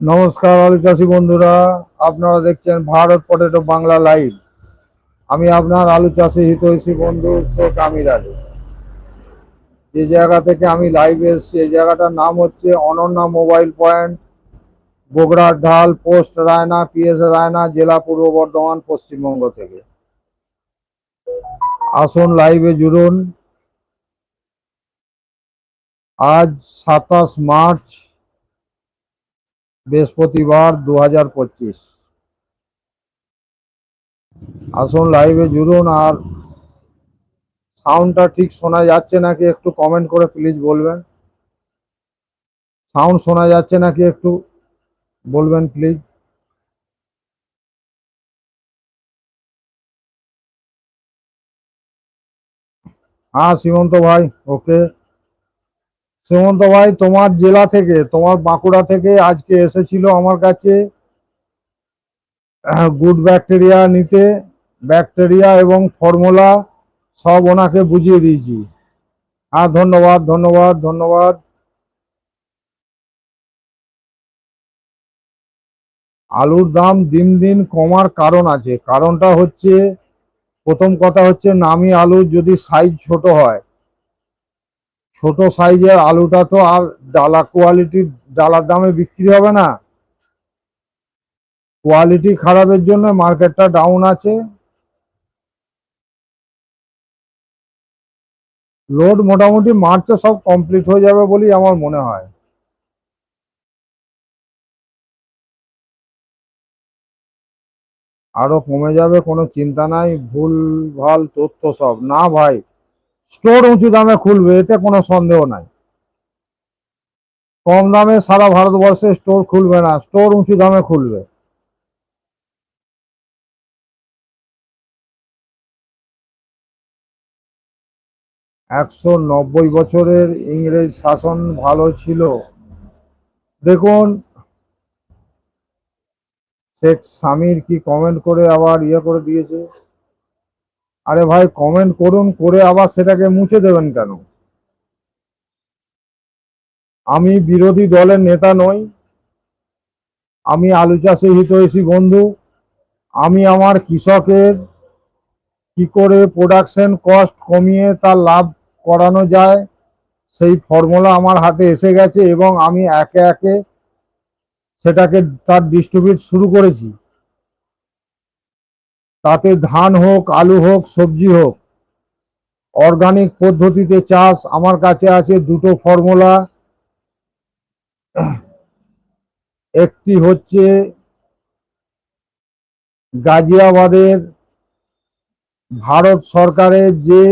নমস্কার আলু চাষি বন্ধুরা, আপনারা দেখছেন ভারত পটেটো বাংলা লাইভ। আমি আপনার আলু চাষি হিতৈষী বন্ধু শেখ আমির আলী। যে জায়গা থেকে আমি লাইভে এসেছি, এই জায়গাটার নাম হচ্ছে অনন্যা মোবাইল পয়েন্ট বগুড়ার ঢাল, পোস্ট রায়না, পিএস রায়না, জেলা পূর্ব বর্ধমান, পশ্চিমবঙ্গ থেকে। আসুন লাইভে জুড়ুন। আজ সাতাশ মার্চ বৃহস্পতিবার দু হাজার পঁচিশ। আসুন লাইভে জুড়ুন আর সাউন্ডটা ঠিক শোনা যাচ্ছে নাকি একটু কমেন্ট করে প্লিজ বলবেন। সাউন্ড শোনা যাচ্ছে নাকি একটু বলবেন প্লিজ হ্যাঁ সীমন্ত ভাই ওকে সুমন্ত ভাই, তোমার জেলা থেকে, তোমার বাঁকুড়া থেকে আজকে এসেছিল আমার কাছে গুড ব্যাকটেরিয়া নিতে ব্যাকটেরিয়া এবং ফর্মুলা সব ওনাকে বুঝিয়ে দিয়েছি। হ্যাঁ ধন্যবাদ ধন্যবাদ ধন্যবাদ। আলুর দাম দিন দিন কমার কারণ আছে। কারণটা হচ্ছে, প্রথম কথা হচ্ছে নামি আলুর যদি সাইজ ছোট হয় ছোট সাইজের আলুটা তো আর ডালা কোয়ালিটির ডালার দামে বিক্রি হবে না। কোয়ালিটি খারাপের জন্য মার্কেটটা ডাউন আছে। লোড মোটামুটি মার্চে সব কমপ্লিট হয়ে যাবে বলেই আমার মনে হয়। আরও কমে যাবে কোনো চিন্তা নাই, ভুল ভালো তথ্য সব। না ভাই। স্টোর উঁচু দামে খুলবে, এতে কোনো সন্দেহ নাই। কম দামে সারা ভারতবর্ষে স্টোর খুলবে না স্টোর উঁচু দামে খুলবে। একশো নব্বই বছরের ইংরেজ শাসন ভালো ছিল। দেখুন, শেখ স্বামীর কি কমেন্ট করে আবার ইয়ে করে দিয়েছে? আরে ভাই কমেন্ট করুন, করে আবার সেটাকে মুছে দেবেন কেন? আমি বিরোধী দলের নেতা নই। আমি আলু চাষে হিতৈষী বন্ধু। আমি আমার কৃষকের কি করে প্রোডাকশন কস্ট কমিয়ে তার লাভ করানো যায়, সেই ফর্মুলা আমার হাতে এসে গেছে এবং আমি একে একে সেটাকে তার ডিস্ট্রিবিউট শুরু করেছি। তাতে ধান হোক, আলু হোক, সবজি হোক অর্গানিক পদ্ধতিতে চাষ আমার কাছে আছে দুটো ফর্মুলা একটি হচ্ছে গাজিয়াবাদের ভারত সরকারের যে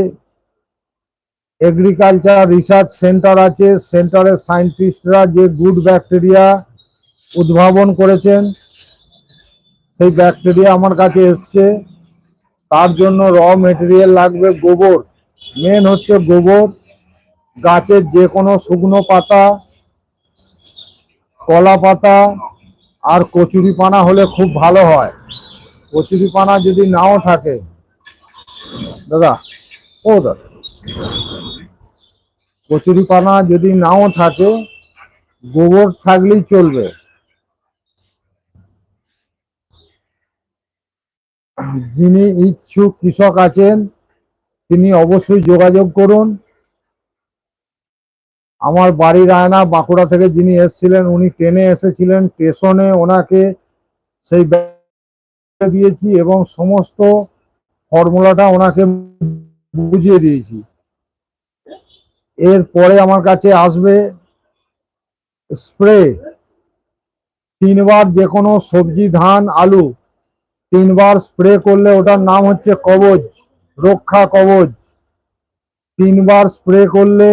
এগ্রিকালচার রিসার্চ সেন্টার আছে সেন্টারের সায়েন্টিস্টরা যে গুড ব্যাকটেরিয়া উদ্ভাবন করেছেন সেই ব্যাকটেরিয়া আমার কাছে এসছে। তার জন্য র মেটেরিয়াল লাগবে গোবর। মেন হচ্ছে গোবর। গাছের যে কোনো শুকনো পাতা, কলা পাতা আর কচুরি পানা হলে খুব ভালো হয়। কচুরি পানা যদি নাও থাকে, দাদা, ও দাদা, কচুরি পানা যদি নাও থাকে, গোবর থাকলেই চলবে। যিনি ইচ্ছুক কৃষক আছেন, তিনি অবশ্যই যোগাযোগ করুন। আমার বাড়ির আয়না বাঁকুড়া থেকে যিনি এসেছিলেন, উনি ট্রেনে এসেছিলেন, স্টেশনে ওনাকে সেই দিয়েছি এবং সমস্ত ফর্মুলাটা ওনাকে বুঝিয়ে দিয়েছি। এরপরে আমার কাছে আসবে স্প্রে, তিনবার যে কোনো সবজি, ধান, আলু। তিনবার স্প্রে করলে ওটার নাম হচ্ছে কবচ রক্ষা কবচ তিনবার স্প্রে করলে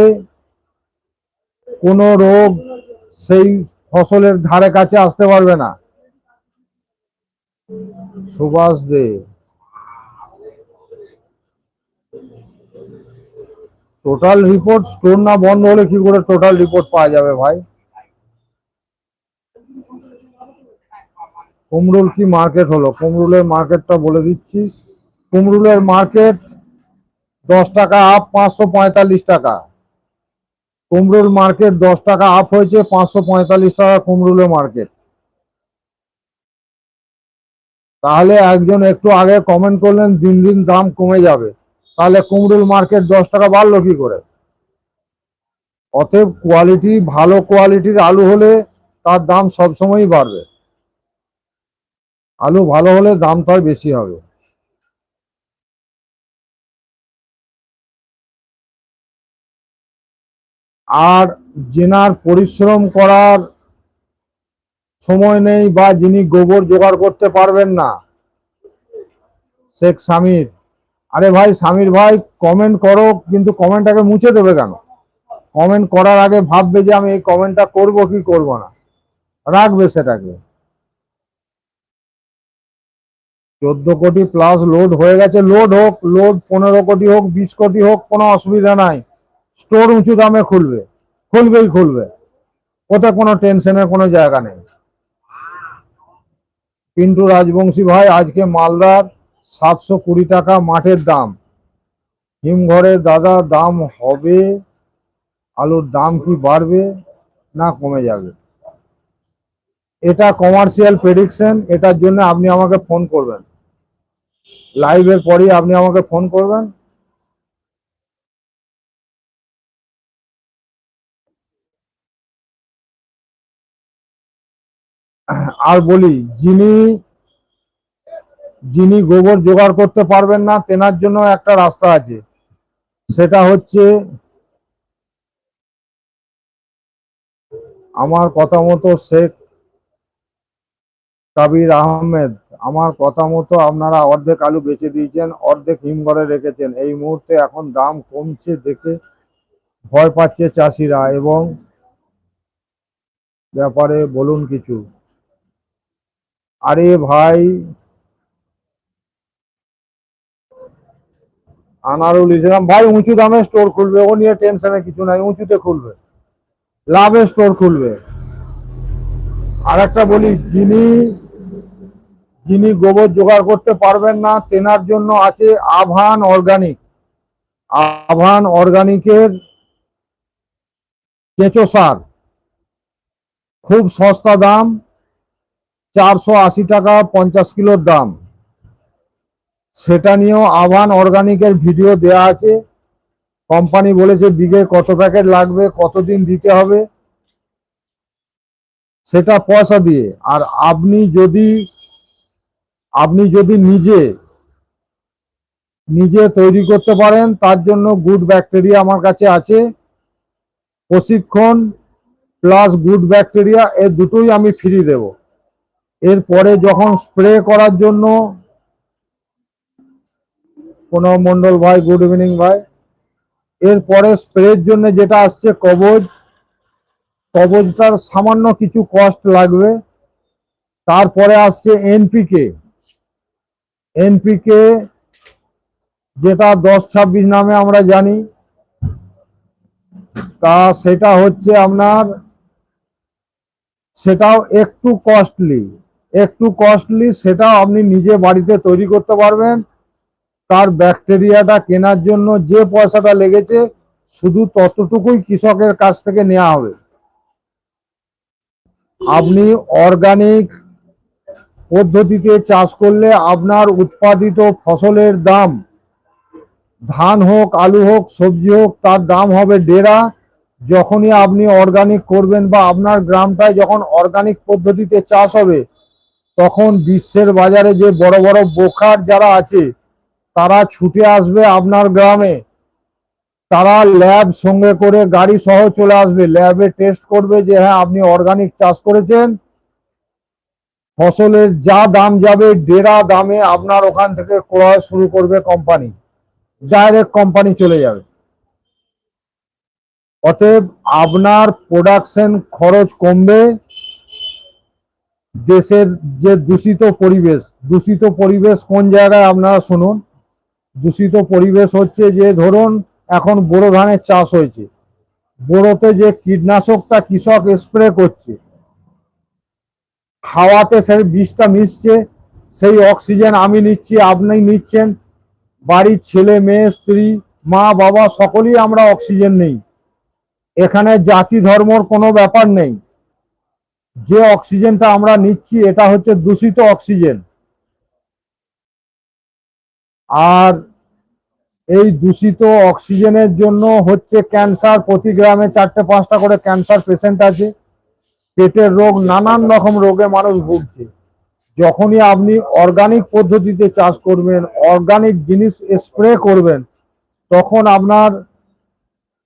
কোনো রোগ সেই ফসলের ধারে কাছে আসতে পারবে না। Subhash Dey. Total report store না বন্ধ হলে কি করে টোটাল রিপোর্ট পাওয়া যাবে ভাই? কুমরুল কি মার্কেট হলো? কুমরুলের মার্কেটটা বলে দিচ্ছি। কুমরুলের মার্কেট দশ টাকা আপ পাঁচশো পঁয়তাল্লিশ টাকা। কুমরুল মার্কেট দশ টাকা আপ হয়েছে, পাঁচশো পঁয়তাল্লিশ টাকা কুমরুলের মার্কেট তাহলে একজন একটু আগে কমেন্ট করলেন, দিন দিন দাম কমে যাবে। তাহলে কুমরুল মার্কেট দশ টাকা বাড়লো কি করে? অতএব কোয়ালিটি ভালো কোয়ালিটির আলু হলে তার দাম সবসময়ই বাড়বে। আলু ভালো হলে দাম তার বেশি হবে। আর জেনার পরিশ্রম করার সময় নেই বা যিনি গোবর জোগাড় করতে পারবেন না, শেখ স্বামীর। আরে ভাই, স্বামীর ভাই কমেন্ট করো, কিন্তু কমেন্টটাকে মুছে দেবে কেন? কমেন্ট করার আগে ভাববে যে আমি এই কমেন্টটা করব কি করব না। রাখবে সেটাকে। চোদ্দ কোটি প্লাস লোড হয়ে গেছে। লোড হোক লোড পনেরো কোটি হোক, বিশ কোটি হোক, কোনো অসুবিধা নাই। স্টোর উঁচু দামে খুলবে। খুলবেই খুলবে। ওতে কোনো টেনশনের কোনো জায়গা নেই। পিন্টু রাজবংশী ভাই, আজকে মালদার সাতশো কুড়ি টাকা মাঠের দাম। হিমঘরে দাদা, দাম হবে, আলুর দাম কি বাড়বে না কমে যাবে? এটা কমার্শিয়াল প্রেডিকশন এটার জন্য আপনি আমাকে ফোন করবেন। লাইভের পরেই আপনি আমাকে ফোন করবেন? আর বলি, যিনি যিনি গোবর জোগাড় করতে পারবেন না, তেনার জন্য একটা রাস্তা আছে। সেটা হচ্ছে, আমার কথা মতো শেখ কাবির আহমেদ। আমার কথা মতো আপনারা অর্ধেক আলু বেচে দিয়েছেন, অর্ধেক হিমঘরে রেখেছেন। এই মুহূর্তে এখন দাম কমছে দেখে ভয় পাচ্ছে চাষিরা এবং ব্যাপারে বলুন কিছু। আরে ভাই, আনারুল ইসলাম, ভাই উঁচু দামে স্টোর খুলবে, ও নিয়ে টেনশনে কিছু নাই, উঁচুতে খুলবে, লাভে স্টোর খুলবে। আর একটা বলি, যিনি যিনি গোবর জোগাড় করতে পারবেন না, তেনার জন্য আছে আভান অর্গানিক। আভান অর্গানিকের কেঁচো সার। খুব সস্তা দাম, চারশো আশি টাকা পঞ্চাশ কিলোর দাম। সেটা নিয়েও আভান অর্গানিকের ভিডিও দেয়া আছে। কোম্পানি বলেছে, বিঘে কত প্যাকেট লাগবে? কতদিন দিতে হবে? সেটা পয়সা দিয়ে। আর আপনি যদি আপনি যদি নিজে নিজে তৈরি করতে পারেন, তার জন্য গুড ব্যাকটেরিয়া আমার কাছে আছে। প্রশিক্ষণ প্লাস গুড ব্যাকটেরিয়া এর দুটোই আমি ফ্রি দেব। এরপরে যখন স্প্রে করার জন্য, কোনো মন্ডল ভাই গুড ইভিনিং ভাই, এরপরে স্প্রের জন্য যেটা আসছে কবজ। কবজটার সামান্য কিছু কস্ট লাগবে। তারপরে আসছে এনপিকে এনপিকে যেটা দশ ছাব্বিশ নামে আমরা জানি, তা সেটা হচ্ছে আপনার, সেটাও একটু কস্টলি একটু কস্টলি সেটাও আপনি নিজে বাড়িতে তৈরি করতে পারবেন। তার ব্যাকটেরিয়াটা কেনার জন্য যে পয়সাটা লেগেছে, শুধু ততটুকুই কৃষকের কাছ থেকে নেওয়া হবে। আপনি অর্গানিক পদ্ধতিতে চাষ করলে আপনার উৎপাদিত ফসলের দাম, ধান হোক, আলু হোক, সবজি হোক, তার দাম হবে ডেরা। যখনই আপনি অর্গানিক করবেন বা আপনার গ্রামটায় যখন অর্গানিক পদ্ধতিতে চাষ হবে, তখন বিশ্বের বাজারে যে বড় বড় বোকার যারা আছে, তারা ছুটে আসবে আপনার গ্রামে। তারা ল্যাব সঙ্গে করে গাড়ি সহ চলে আসবে। ল্যাবে টেস্ট করবে যে হ্যাঁ আপনি অর্গানিক চাষ করেছেন। ফসলের যা দাম যাবে, ডেরা দামে আপনার ওখান থেকে ক্রয় শুরু করবে কোম্পানি ডাইরেক্ট কোম্পানি চলে যাবে। অতএব আপনার প্রোডাকশন খরচ কমবে। দেশের যে দূষিত পরিবেশ দূষিত পরিবেশ কোন জায়গায় আপনারা শুনুন। দূষিত পরিবেশ হচ্ছে যে ধরুন, এখন বোরো ধানের চাষ হয়েছে। বোরোতে যে কীটনাশকটা কৃষক স্প্রে করছে হাওয়াতে সেই বিষটা মিশছে, সেই অক্সিজেন আমি নিচ্ছি, আপনি নিচ্ছেন। বাড়ির ছেলে, মেয়ে, স্ত্রী, মা, বাবা, সকলেই আমরা অক্সিজেন নেই। এখানে জাতি ধর্মর কোনো ব্যাপার নেই। যে অক্সিজেনটা আমরা নিচ্ছি, এটা হচ্ছে দূষিত অক্সিজেন। আর এই দূষিত অক্সিজেনের জন্য হচ্ছে ক্যান্সার। প্রতি গ্রামে চারটে, পাঁচটা করে ক্যান্সার পেশেন্ট আছে। পেটের রোগ, নানান রকম রোগে মানুষ ভুগছে। যখনই আপনি অর্গানিক পদ্ধতিতে চাষ করবেন অর্গানিক জিনিস স্প্রে করবেন, তখন আপনার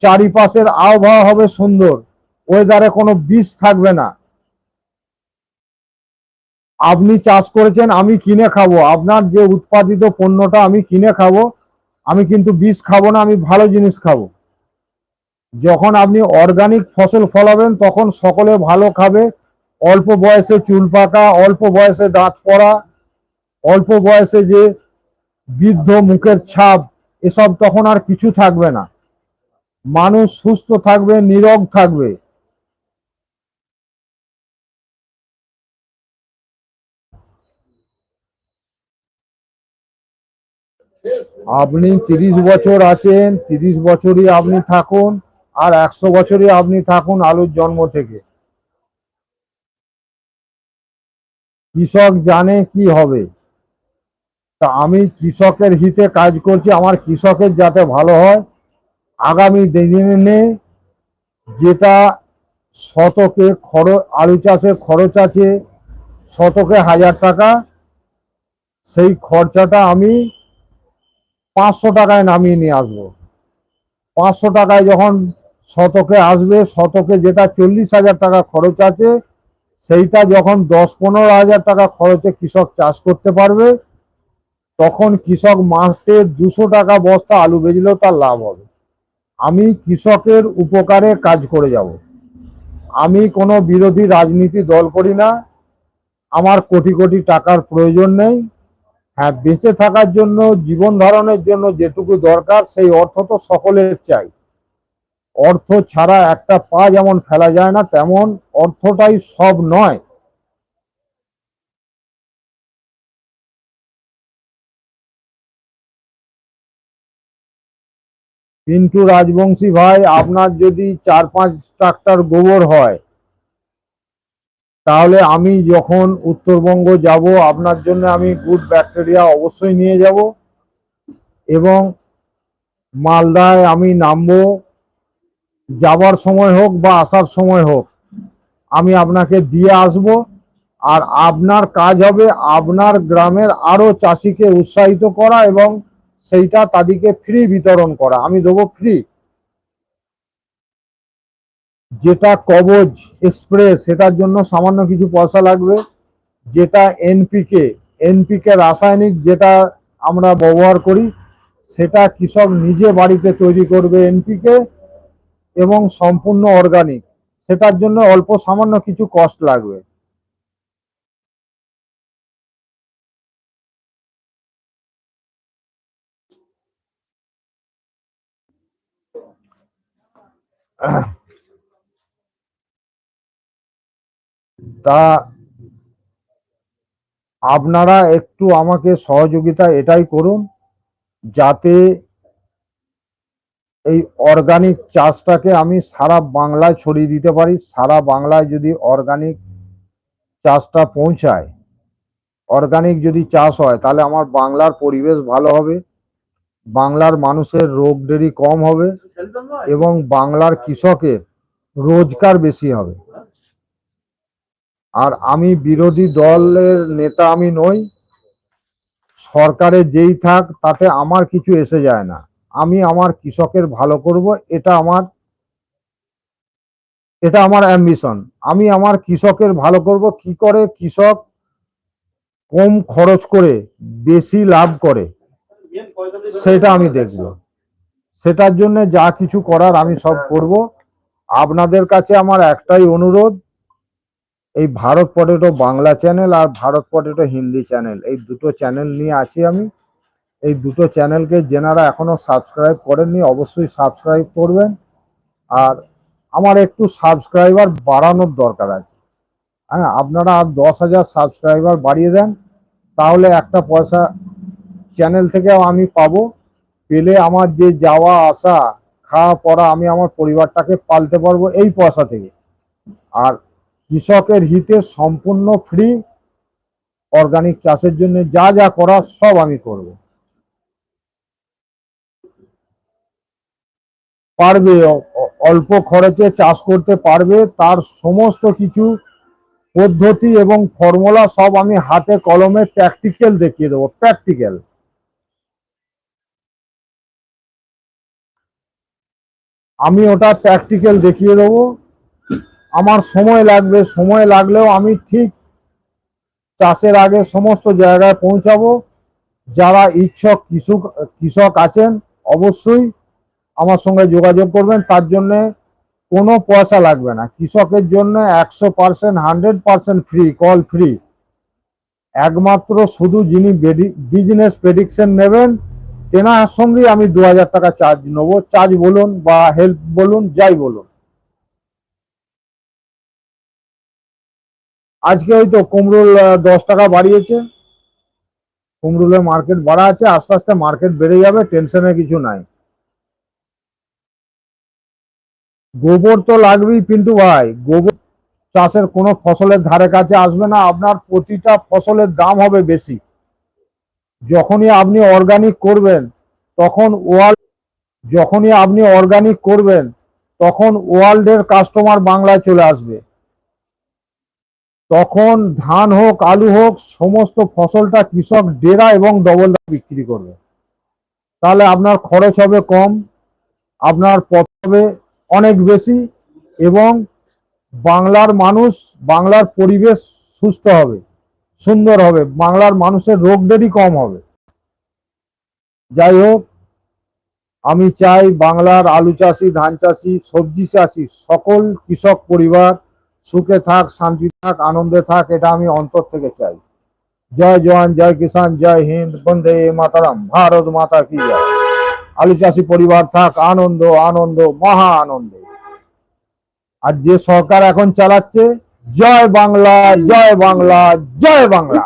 চারিপাশের আবহাওয়া হবে সুন্দর ওয়েদারে কোনো বিষ থাকবে না। আপনি চাষ করেছেন, আমি কিনে খাব। আপনার যে উৎপাদিত পণ্যটা আমি কিনে খাব, আমি কিন্তু বিষ খাব না, আমি ভালো জিনিস খাব। যখন আপনি অর্গানিক ফসল ফলাবেন, তখন সকলে ভালো খাবে। অল্প বয়সে চুল পাকা, অল্প বয়সে দাঁত পড়া, অল্প বয়সে যে বৃদ্ধ মুখের ছাপ, এসব তখন আর কিছু থাকবে না। মানুষ সুস্থ থাকবে, নিরোগ থাকবে। আপনি তিরিশ বছর আছেন, তিরিশ বছরই আপনি থাকুন। আর একশো বছরই আপনি থাকুন আলুর জন্ম থেকে। কৃষক জানে কি হবে। তা আমি কৃষকের হিতে কাজ করছি, আমার কৃষকের যাতে ভালো হয়। আগামী দিনে যেটা শতকে খরচ আলু চাষের খরচ আছে, শতকে হাজার টাকা, সেই খরচাটা আমি পাঁচশো টাকায় নামিয়ে নিয়ে আসব। পাঁচশো টাকায় যখন শতকে আসবে, শতকে যেটা চল্লিশ হাজার টাকা খরচ আছে, সেইটা যখন দশ পনেরো হাজার টাকা খরচে কৃষক চাষ করতে পারবে, তখন কৃষক মাসে দুশো টাকা বস্তা আলু বেচলেও তার লাভ হবে। আমি কৃষকের উপকারে কাজ করে যাব। আমি কোনো বিরোধী রাজনীতি দল করি না। আমার কোটি কোটি টাকার প্রয়োজন নেই। হ্যাঁ বেঁচে থাকার জন্য, জীবন ধারণের জন্য যেটুকু দরকার, সেই অর্থ তো সকলের চাই। অর্থ ছাড়া একটা পা যেমন ফেলা যায় না, তেমন অর্থটাই সব নয়। পিন্টু রাজবংশী ভাই, আপনার যদি চার পাঁচ ট্রাক্টর গোবর হয়, তাহলে আমি যখন উত্তরবঙ্গ যাব, আপনার জন্য আমি গুড ব্যাকটেরিয়া অবশ্যই নিয়ে যাব এবং মালদায় আমি নামবো। যাবার সময় হোক বা আসার সময় হোক, আমি আপনাকে দিয়ে আসব। আর আপনার কাজ হবে আপনার গ্রামের আরও চাষিকে উৎসাহিত করা এবং সেইটা তাদেরকে ফ্রি বিতরণ করা। আমি দেবো ফ্রি যেটা কবজ স্প্রে সেটার জন্য সামান্য কিছু পয়সা লাগবে। যেটা এনপিকে এনপিকে রাসায়নিক যেটা আমরা ব্যবহার করি, সেটা কৃষক নিজে বাড়িতে তৈরি করবে এনপিকে এবং সম্পূর্ণ অর্গানিক সেটার জন্য অল্প সামান্য কিছু কষ্ট লাগবে। তা আপনারা একটু আমাকে সহযোগিতা এটাই করুন, যাতে এই অর্গানিক চাষটাকে আমি সারা বাংলায় ছড়িয়ে দিতে পারি। সারা বাংলায় যদি অর্গানিক চাষটা পৌঁছায় অর্গানিক যদি চাষ হয়, তাহলে আমার বাংলার পরিবেশ ভালো হবে, বাংলার মানুষের রোগ দেরি কম হবে এবং বাংলার কৃষকের রোজগার বেশি হবে। আর আমি বিরোধী দলের নেতা আমি নই, সরকারে যেই থাক, তাতে আমার কিছু এসে যায় না। আমি আমার কৃষকের ভালো করব, এটা আমার এটা আমার অ্যাম্বিশন আমি আমার কৃষকের ভালো করব, কি করে কৃষক কম খরচ করে, বেশি লাভ করে, সেটা আমি দেখব। সেটার জন্য যা কিছু করার আমি সব করব। আপনাদের কাছে আমার একটাই অনুরোধ, এই ভারত পটেটো বাংলা চ্যানেল আর ভারত পটেটো হিন্দি চ্যানেল এই দুটো চ্যানেল নিয়ে আছি আমি। এই দুটো চ্যানেলকে যেনারা এখনও সাবস্ক্রাইব করেননি, অবশ্যই সাবস্ক্রাইব করবেন। আর আমার একটু সাবস্ক্রাইবার বাড়ানোর দরকার আছে। হ্যাঁ আপনারা আর দশ হাজার সাবস্ক্রাইবার বাড়িয়ে দেন, তাহলে একটা পয়সা চ্যানেল থেকেও আমি পাবো। পেলে আমার যে যাওয়া, আসা, খাওয়া, পড়া, আমি আমার পরিবারটাকে পালতে পারব এই পয়সা থেকে। আর কৃষকের হিতে সম্পূর্ণ ফ্রি অর্গানিক চাষের জন্য যা যা করার সব আমি করব। পারবে অল্প খরচে চাষ করতে পারবে, তার সমস্ত কিছু পদ্ধতি এবং ফর্মুলা সব আমি হাতে কলমে প্র্যাকটিক্যাল দেখিয়ে দেবো প্র্যাকটিক্যাল আমি ওটা প্র্যাকটিক্যাল দেখিয়ে দেবো। আমার সময় লাগবে, সময় লাগলেও আমি ঠিক চাষের আগে সমস্ত জায়গায় পৌঁছাবো। যারা ইচ্ছুক, কৃষক কৃষক আছেন, অবশ্যই আমার সঙ্গে যোগাযোগ করবেন, তার জন্যে কোনো পয়সা লাগবে না। কৃষকের জন্য একশো percent, hundred percent free, call free. একমাত্র শুধু যিনি বিজনেস প্রেডিকশন নেবেন, তেনার সঙ্গেই আমি দু হাজার টাকা চার্জ নেব। চার্জ বলুন বা হেল্প বলুন, যাই বলুন। আজকে হয়তো কুমড়োল দশ টাকা বাড়িয়েছে। কুমড়োলের মার্কেট বাড়া আছে, আস্তে আস্তে মার্কেট বেড়ে যাবে টেনশনের কিছু নাই। গোবর তো লাগবেই পিন্টু ভাই। গোবর চাষের কোনো ফসলের ধারে কাছে আসবে না, আপনার প্রতিটা ফসলের দাম হবে বেশি। যখনই আপনি অর্গানিক করবেন, তখন ওয়ার্ল্ড যখনই আপনি অর্গানিক করবেন, তখন ওয়ার্ল্ডের কাস্টমার বাংলায় চলে আসবে। তখন ধান হোক, আলু হোক, সমস্ত ফসলটা কৃষক ডেরা এবং ডবল দাম বিক্রি করবে। তাহলে আপনার খরচ হবে কম, আপনার পথ হবে অনেক বেশি এবং বাংলার মানুষ, বাংলার পরিবেশ সুস্থ হবে, সুন্দর হবে, বাংলার মানুষের রোগ দেরি কম হবে। যাই হোক, আমি চাই বাংলার আলু চাষি, ধান চাষি, সবজি চাষি, সকল কৃষক পরিবার সুখে থাক, শান্তি থাক, আনন্দে থাক, এটা আমি অন্তর থেকে চাই। জয় জওয়ান, জয় কিষান জয় হিন্দ, বন্দে মাতারাম, ভারত মাতা কি জয়। আলু চাষি পরিবার থাক, আনন্দ আনন্দ, মহা আনন্দ। আর যে সরকার এখন চালাচ্ছে, জয় বাংলা জয় বাংলা জয় বাংলা।